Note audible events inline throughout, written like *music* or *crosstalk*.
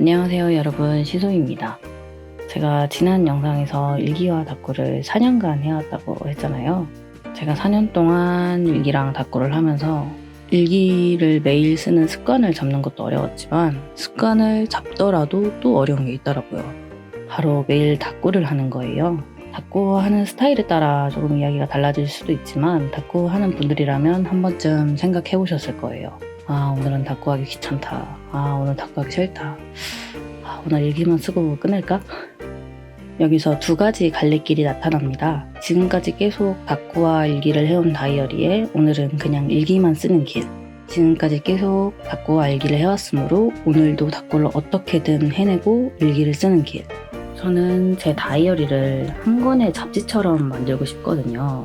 안녕하세요 여러분 시소입니다. 제가 지난 영상에서 일기와 다꾸를 4년간 해왔다고 했잖아요. 제가 4년 동안 일기랑 다꾸를 하면서 일기를 매일 쓰는 습관을 잡는 것도 어려웠지만 습관을 잡더라도 또 어려운 게 있더라고요. 바로 매일 다꾸를 하는 거예요. 다꾸 하는 스타일에 따라 조금 이야기가 달라질 수도 있지만 다꾸 하는 분들이라면 한 번쯤 생각해 보셨을 거예요. 아 오늘은 다꾸 하기 귀찮다. 아 오늘 다꾸 하기 싫다. 아, 오늘 일기만 쓰고 끝낼까? 여기서 두 가지 갈래길이 나타납니다. 지금까지 계속 다꾸와 일기를 해온 다이어리에 오늘은 그냥 일기만 쓰는 길. 지금까지 계속 다꾸와 일기를 해왔으므로 오늘도 다꾸를 어떻게든 해내고 일기를 쓰는 길. 저는 제 다이어리를 한 권의 잡지처럼 만들고 싶거든요.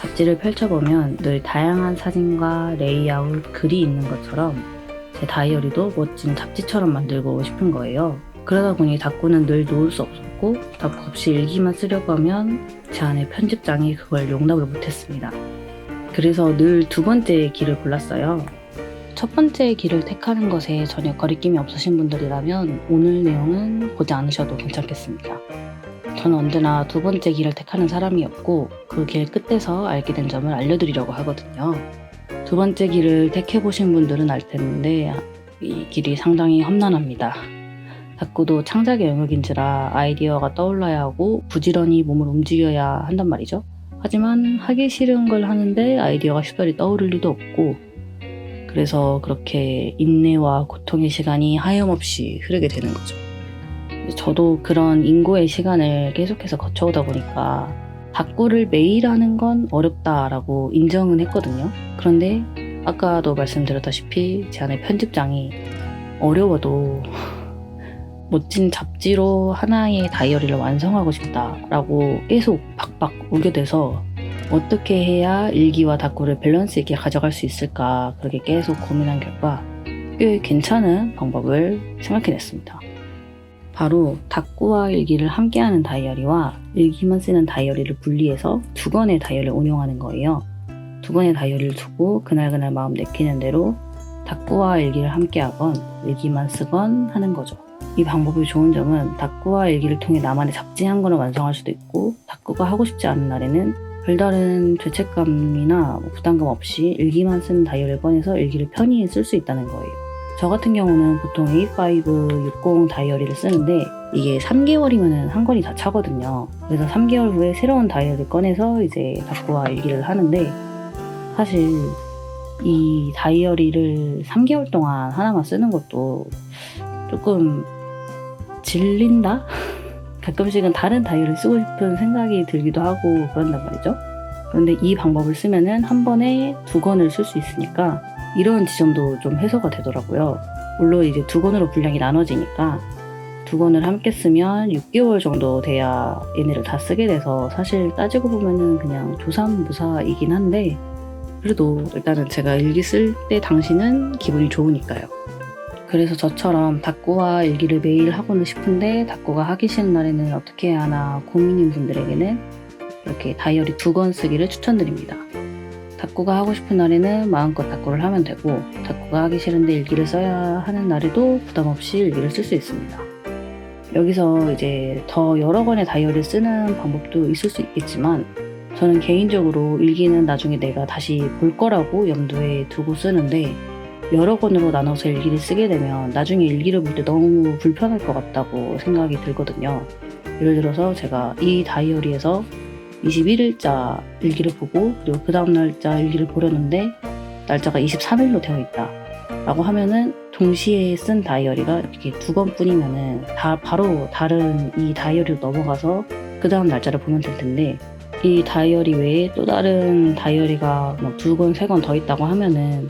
잡지를 펼쳐보면 늘 다양한 사진과 레이아웃, 글이 있는 것처럼 제 다이어리도 멋진 잡지처럼 만들고 싶은 거예요. 그러다 보니 다꾸는 늘 놓을 수 없었고 다꾸 없이 일기만 쓰려고 하면 제 안에 편집장이 그걸 용납을 못했습니다. 그래서 늘 두 번째 길을 골랐어요. 첫 번째 길을 택하는 것에 전혀 거리낌이 없으신 분들이라면 오늘 내용은 보지 않으셔도 괜찮겠습니다. 저는 언제나 두 번째 길을 택하는 사람이었고 그 길 끝에서 알게 된 점을 알려드리려고 하거든요. 두 번째 길을 택해보신 분들은 알 텐데 이 길이 상당히 험난합니다. 다꾸도 창작의 영역인지라 아이디어가 떠올라야 하고 부지런히 몸을 움직여야 한단 말이죠. 하지만 하기 싫은 걸 하는데 아이디어가 쉽사리 떠오를 리도 없고 그래서 그렇게 인내와 고통의 시간이 하염없이 흐르게 되는 거죠. 저도 그런 인고의 시간을 계속해서 거쳐오다 보니까 다꾸를 매일 하는 건 어렵다라고 인정은 했거든요. 그런데 아까도 말씀드렸다시피 제 안에 편집장이 어려워도 *laughs* 멋진 잡지로 하나의 다이어리를 완성하고 싶다라고 계속 박박 우겨대서 어떻게 해야 일기와 다꾸를 밸런스 있게 가져갈 수 있을까 그렇게 계속 고민한 결과 꽤 괜찮은 방법을 생각해냈습니다. 바로 다꾸와 일기를 함께하는 다이어리와 일기만 쓰는 다이어리를 분리해서 두 권의 다이어리를 운영하는 거예요. 두 권의 다이어리를 두고 그날그날 마음 내키는 대로 다꾸와 일기를 함께하건 일기만 쓰건 하는 거죠. 이 방법이 좋은 점은 다꾸와 일기를 통해 나만의 잡지 한 권을 완성할 수도 있고 다꾸가 하고 싶지 않은 날에는 별다른 죄책감이나 뭐 부담감 없이 일기만 쓰는 다이어리를 꺼내서 일기를 편히 쓸 수 있다는 거예요. 저 같은 경우는 보통 A5 60 다이어리를 쓰는데 이게 3개월이면 한 권이 다 차거든요. 그래서 3개월 후에 새로운 다이어리를 꺼내서 이제 다꾸와 일기를 하는데 사실 이 다이어리를 3개월 동안 하나만 쓰는 것도 조금 질린다? *laughs* 가끔씩은 다른 다이어리를 쓰고 싶은 생각이 들기도 하고 그런단 말이죠. 그런데 이 방법을 쓰면은 한 번에 두 권을 쓸 수 있으니까 이런 지점도 좀 해소가 되더라고요. 물론 이제 두 권으로 분량이 나눠지니까 두 권을 함께 쓰면 6개월 정도 돼야 얘네를 다 쓰게 돼서 사실 따지고 보면은 그냥 조삼무사이긴 한데 그래도 일단은 제가 일기 쓸 때 당시는 기분이 좋으니까요. 그래서 저처럼 다꾸와 일기를 매일 하고는 싶은데 다꾸가 하기 싫은 날에는 어떻게 해야 하나 고민인 분들에게는 이렇게 다이어리 두 권 쓰기를 추천드립니다. 다꾸가 하고 싶은 날에는 마음껏 다꾸를 하면 되고 다꾸가 하기 싫은데 일기를 써야 하는 날에도 부담 없이 일기를 쓸 수 있습니다. 여기서 이제 더 여러 권의 다이어리를 쓰는 방법도 있을 수 있겠지만 저는 개인적으로 일기는 나중에 내가 다시 볼 거라고 염두에 두고 쓰는데 여러 권으로 나눠서 일기를 쓰게 되면 나중에 일기를 볼 때 너무 불편할 것 같다고 생각이 들거든요. 예를 들어서 제가 이 다이어리에서 21일자 일기를 보고 그리고 그 다음 날짜 일기를 보려는데 날짜가 23일로 되어 있다. 라고 하면은 동시에 쓴 다이어리가 이렇게 두 권뿐이면은 다 바로 다른 이 다이어리로 넘어가서 그 다음 날짜를 보면 될 텐데 이 다이어리 외에 또 다른 다이어리가 뭐두 권, 세 권 더 있다고 하면은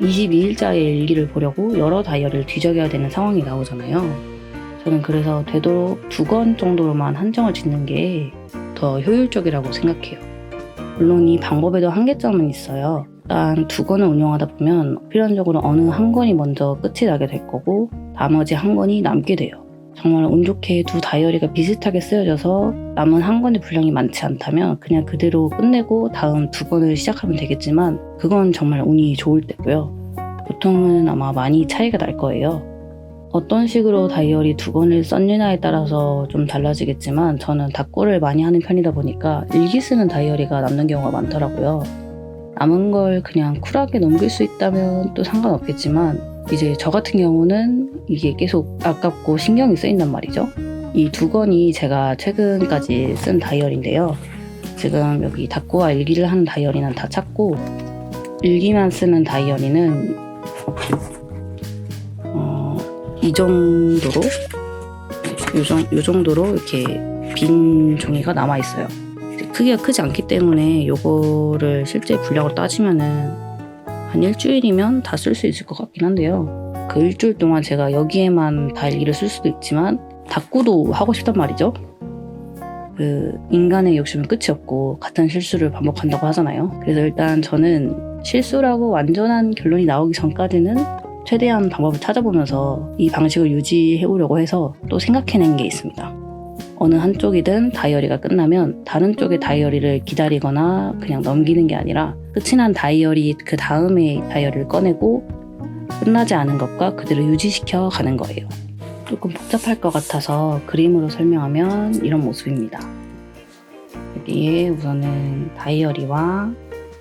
22일자의 일기를 보려고 여러 다이어리를 뒤적여야 되는 상황이 나오잖아요. 저는 그래서 되도록 두 권 정도로만 한정을 짓는 게 더 효율적이라고 생각해요. 물론 이 방법에도 한계점은 있어요. 일단 두 권을 운영하다 보면 필연적으로 어느 한 권이 먼저 끝이 나게 될 거고 나머지 한 권이 남게 돼요. 정말 운 좋게 두 다이어리가 비슷하게 쓰여져서 남은 한 권의 분량이 많지 않다면 그냥 그대로 끝내고 다음 두 권을 시작하면 되겠지만 그건 정말 운이 좋을 때고요. 보통은 아마 많이 차이가 날 거예요. 어떤 식으로 다이어리 두 권을 썼느냐에 따라서 좀 달라지겠지만 저는 닭고를 많이 하는 편이다 보니까 일기 쓰는 다이어리가 남는 경우가 많더라고요. 남은 걸 그냥 쿨하게 넘길 수 있다면 또 상관없겠지만 이제 저 같은 경우는 이게 계속 아깝고 신경이 쓰인단 말이죠. 이 두 권이 제가 최근까지 쓴 다이어리인데요. 지금 여기 닭고와 일기를 하는 다이어리는 다 찾고 일기만 쓰는 다이어리는 어, 이 정도로 요, 정, 요 정도로 이렇게 빈 종이가 남아 있어요. 크기가 크지 않기 때문에 요거를 실제 분량으로 따지면은 한 일주일이면 다 쓸 수 있을 것 같긴 한데요. 그 일주일 동안 제가 여기에만 다 일기를 쓸 수도 있지만 닭구도 하고 싶단 말이죠. 그 인간의 욕심은 끝이 없고 같은 실수를 반복한다고 하잖아요. 그래서 일단 저는 실수라고 완전한 결론이 나오기 전까지는 최대한 방법을 찾아보면서 이 방식을 유지해 보려고 해서 또 생각해낸 게 있습니다. 어느 한쪽이든 다이어리가 끝나면 다른 쪽의 다이어리를 기다리거나 그냥 넘기는 게 아니라 끝이 난 다이어리 그 다음에 다이어리를 꺼내고 끝나지 않은 것과 그대로 유지시켜 가는 거예요. 조금 복잡할 것 같아서 그림으로 설명하면 이런 모습입니다. 여기에 우선은 다이어리와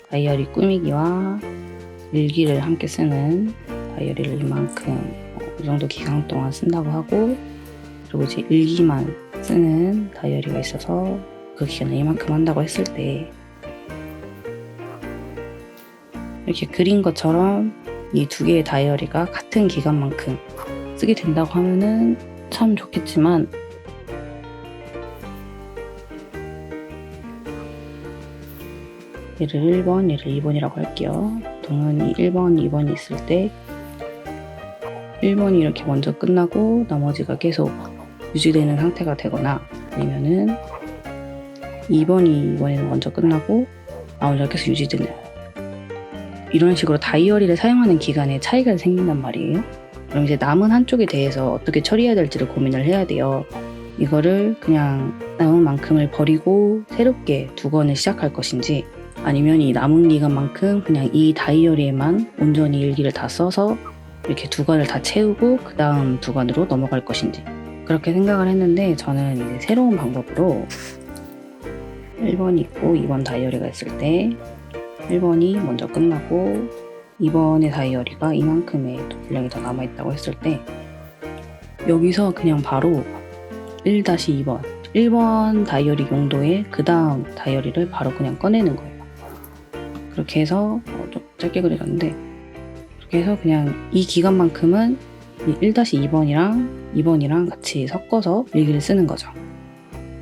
다이어리 꾸미기와 일기를 함께 쓰는 다이어리를 이만큼 어, 이 정도 기간 동안 쓴다고 하고 그리고 이제 일기만 쓰는 다이어리가 있어서 그 기간을 이만큼 한다고 했을 때 이렇게 그린 것처럼 이 두 개의 다이어리가 같은 기간만큼 쓰게 된다고 하면은 참 좋겠지만 얘를 1번, 얘를 2번이라고 할게요. 동현이 1번, 2번이 있을 때 1번이 이렇게 먼저 끝나고 나머지가 계속 유지되는 상태가 되거나 아니면은 2번이 이번에는 먼저 끝나고 나머지가 계속 유지되는 이런 식으로 다이어리를 사용하는 기간에 차이가 생긴단 말이에요. 그럼 이제 남은 한쪽에 대해서 어떻게 처리해야 될지를 고민을 해야 돼요. 이거를 그냥 남은 만큼을 버리고 새롭게 두 권을 시작할 것인지 아니면 이 남은 기간만큼 그냥 이 다이어리에만 온전히 일기를 다 써서 이렇게 두 권을 다 채우고 그 다음 두 권으로 넘어갈 것인지 그렇게 생각을 했는데 저는 이제 새로운 방법으로 1번이 있고 2번 다이어리가 있을 때 1번이 먼저 끝나고 2번의 다이어리가 이만큼의 또 분량이 더 남아있다고 했을 때 여기서 그냥 바로 1-2번 1번 다이어리 용도의 그 다음 다이어리를 바로 그냥 꺼내는 거예요. 그렇게 해서 어, 좀 짧게 그려졌는데 해서 그냥 이 기간만큼은 이 1-2번이랑 2번이랑 같이 섞어서 일기를 쓰는 거죠.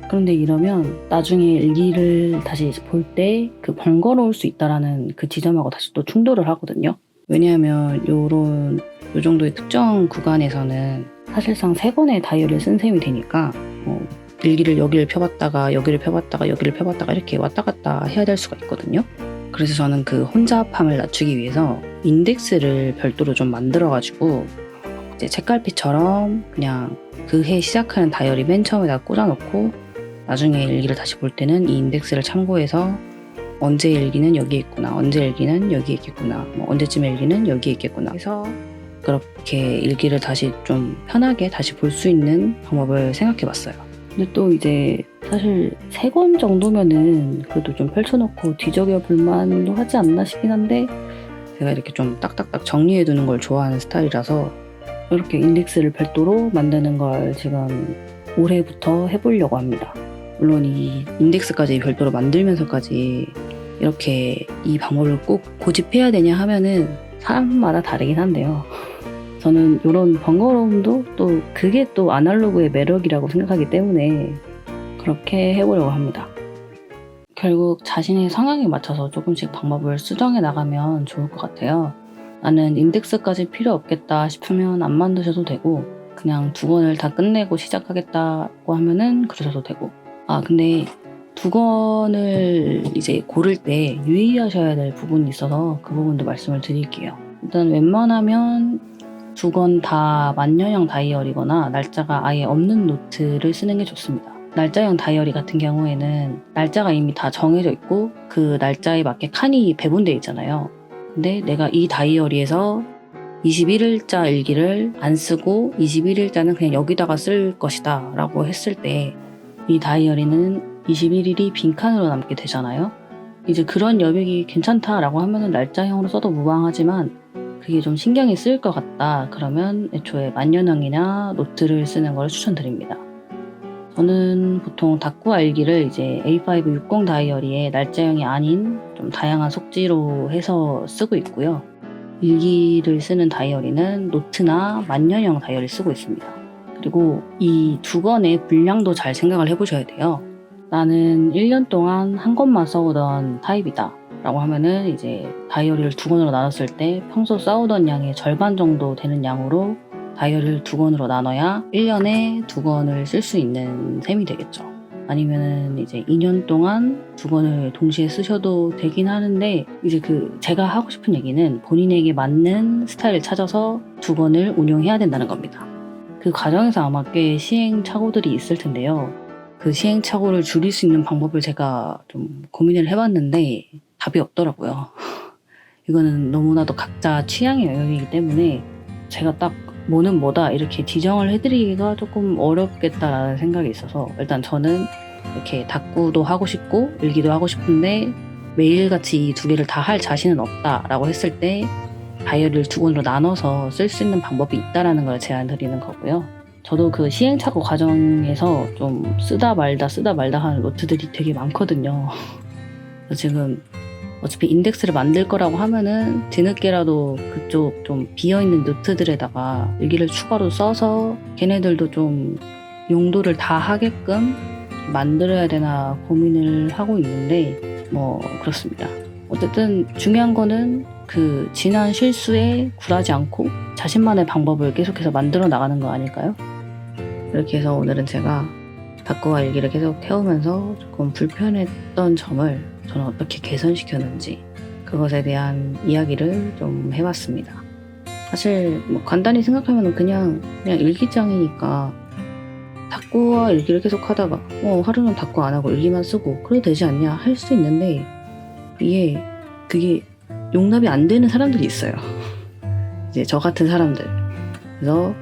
그런데 이러면 나중에 일기를 다시 볼 때 그 번거로울 수 있다라는 그 지점하고 다시 또 충돌을 하거든요. 왜냐하면 요런 요 정도의 특정 구간에서는 사실상 세 권의 다이어리를 쓴 셈이 되니까 뭐 일기를 여기를 펴봤다가 여기를 펴봤다가 여기를 펴봤다가 이렇게 왔다 갔다 해야 될 수가 있거든요. 그래서 저는 그 혼잡함을 낮추기 위해서 인덱스를 별도로 좀 만들어가지고 이제 책갈피처럼 그냥 그 해 시작하는 다이어리 맨 처음에다 꽂아놓고 나중에 일기를 다시 볼 때는 이 인덱스를 참고해서 언제 일기는 여기에 있구나, 언제 일기는 여기에 있겠구나, 뭐 언제쯤 일기는 여기에 있겠구나 해서 그렇게 일기를 다시 좀 편하게 다시 볼 수 있는 방법을 생각해 봤어요. 근데 또 이제 사실 세 권 정도면은 그래도 좀 펼쳐놓고 뒤적여 볼만도 하지 않나 싶긴 한데 제가 이렇게 좀 딱딱딱 정리해 두는 걸 좋아하는 스타일이라서 이렇게 인덱스를 별도로 만드는 걸 지금 올해부터 해보려고 합니다. 물론 이 인덱스까지 별도로 만들면서까지 이렇게 이 방법을 꼭 고집해야 되냐 하면은 사람마다 다르긴 한데요. 저는 이런 번거로움도 또 그게 또 아날로그의 매력이라고 생각하기 때문에 그렇게 해보려고 합니다. 결국 자신의 성향에 맞춰서 조금씩 방법을 수정해 나가면 좋을 것 같아요. 나는 인덱스까지 필요 없겠다 싶으면 안 만드셔도 되고 그냥 두 권을 다 끝내고 시작하겠다고 하면은 그러셔도 되고 아 근데 두 권을 이제 고를 때 유의하셔야 될 부분이 있어서 그 부분도 말씀을 드릴게요. 일단 웬만하면 두 권 다 만년형 다이어리거나 날짜가 아예 없는 노트를 쓰는 게 좋습니다. 날짜형 다이어리 같은 경우에는 날짜가 이미 다 정해져 있고 그 날짜에 맞게 칸이 배분되어 있잖아요. 근데 내가 이 다이어리에서 21일자 일기를 안 쓰고 21일자는 그냥 여기다가 쓸 것이다 라고 했을 때 이 다이어리는 21일이 빈칸으로 남게 되잖아요. 이제 그런 여백이 괜찮다라고 하면은 날짜형으로 써도 무방하지만 그게 좀 신경이 쓰일 것 같다. 그러면 애초에 만년형이나 노트를 쓰는 걸 추천드립니다. 저는 보통 다꾸와 일기를 이제 A560 다이어리의 날짜형이 아닌 좀 다양한 속지로 해서 쓰고 있고요. 일기를 쓰는 다이어리는 노트나 만년형 다이어리 쓰고 있습니다. 그리고 이 두 권의 분량도 잘 생각을 해보셔야 돼요. 나는 1년 동안 한 권만 써오던 타입이다. 라고 하면은 이제 다이어리를 두 권으로 나눴을 때 평소 싸우던 양의 절반 정도 되는 양으로 다이어리를 두 권으로 나눠야 1년에 두 권을 쓸 수 있는 셈이 되겠죠. 아니면은 이제 2년 동안 두 권을 동시에 쓰셔도 되긴 하는데 이제 그 제가 하고 싶은 얘기는 본인에게 맞는 스타일을 찾아서 두 권을 운용해야 된다는 겁니다. 그 과정에서 아마 꽤 시행착오들이 있을 텐데요. 그 시행착오를 줄일 수 있는 방법을 제가 좀 고민을 해봤는데 답이 없더라고요. 이거는 너무나도 각자 취향의 영역이기 때문에 제가 딱 뭐는 뭐다 이렇게 지정을 해드리기가 조금 어렵겠다라는 생각이 있어서 일단 저는 이렇게 다꾸도 하고 싶고 일기도 하고 싶은데 매일같이 이 두 개를 다 할 자신은 없다라고 했을 때 다이어리를 두 권으로 나눠서 쓸 수 있는 방법이 있다라는 걸 제안 드리는 거고요. 저도 그 시행착오 과정에서 좀 쓰다 말다 쓰다 말다 하는 노트들이 되게 많거든요. 지금 어차피 인덱스를 만들 거라고 하면은 뒤늦게라도 그쪽 좀 비어있는 노트들에다가 일기를 추가로 써서 걔네들도 좀 용도를 다 하게끔 만들어야 되나 고민을 하고 있는데 뭐 그렇습니다. 어쨌든 중요한 거는 그 지난 실수에 굴하지 않고 자신만의 방법을 계속해서 만들어 나가는 거 아닐까요? 이렇게 해서 오늘은 제가 다꾸와 일기를 계속 해오면서 조금 불편했던 점을 저는 어떻게 개선시켰는지 그것에 대한 이야기를 좀 해봤습니다. 사실 뭐 간단히 생각하면 그냥 그냥 일기장이니까 다꾸와 일기를 계속 하다가 어 하루는 다꾸 안 하고 일기만 쓰고 그래도 되지 않냐 할 수 있는데 이게 그게 용납이 안 되는 사람들이 있어요. *laughs* 이제 저 같은 사람들. 그래서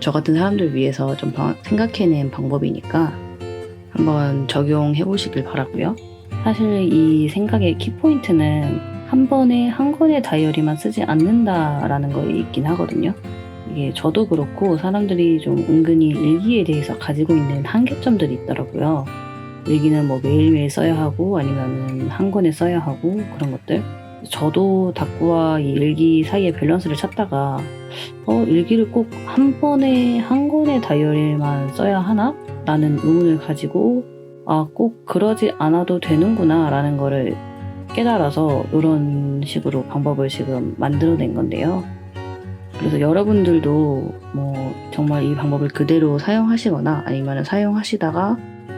저 같은 사람들 위해서 좀 방- 생각해낸 방법이니까 한번 적용해 보시길 바라고요. 사실 이 생각의 키포인트는 한 번에 한 권의 다이어리만 쓰지 않는다라는 거에 있긴 하거든요. 이게 저도 그렇고 사람들이 좀 은근히 일기에 대해서 가지고 있는 한계점들이 있더라고요. 일기는 뭐 매일매일 써야 하고 아니면은 한 권에 써야 하고 그런 것들. 저도 다꾸와 이 일기 사이의 밸런스를 찾다가 어, 일기를 꼭 한 번에 한 권의 다이어리만 써야 하나? 라는 의문을 가지고 아, 꼭 그러지 않아도 되는구나 라는 거를 깨달아서 이런 식으로 방법을 지금 만들어낸 건데요. 그래서 여러분들도 뭐 정말 이 방법을 그대로 사용하시거나 아니면 사용하시다가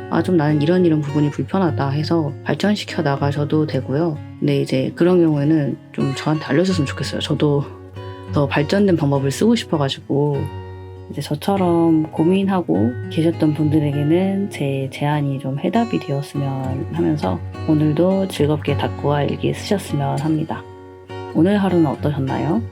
아, 좀 나는 이런 이런 부분이 불편하다 해서 발전시켜 나가셔도 되고요. 근데 이제 그런 경우에는 좀 저한테 알려줬으면 좋겠어요. 저도 더 발전된 방법을 쓰고 싶어가지고 이제 저처럼 고민하고 계셨던 분들에게는 제 제안이 좀 해답이 되었으면 하면서 오늘도 즐겁게 다꾸와 일기 쓰셨으면 합니다. 오늘 하루는 어떠셨나요?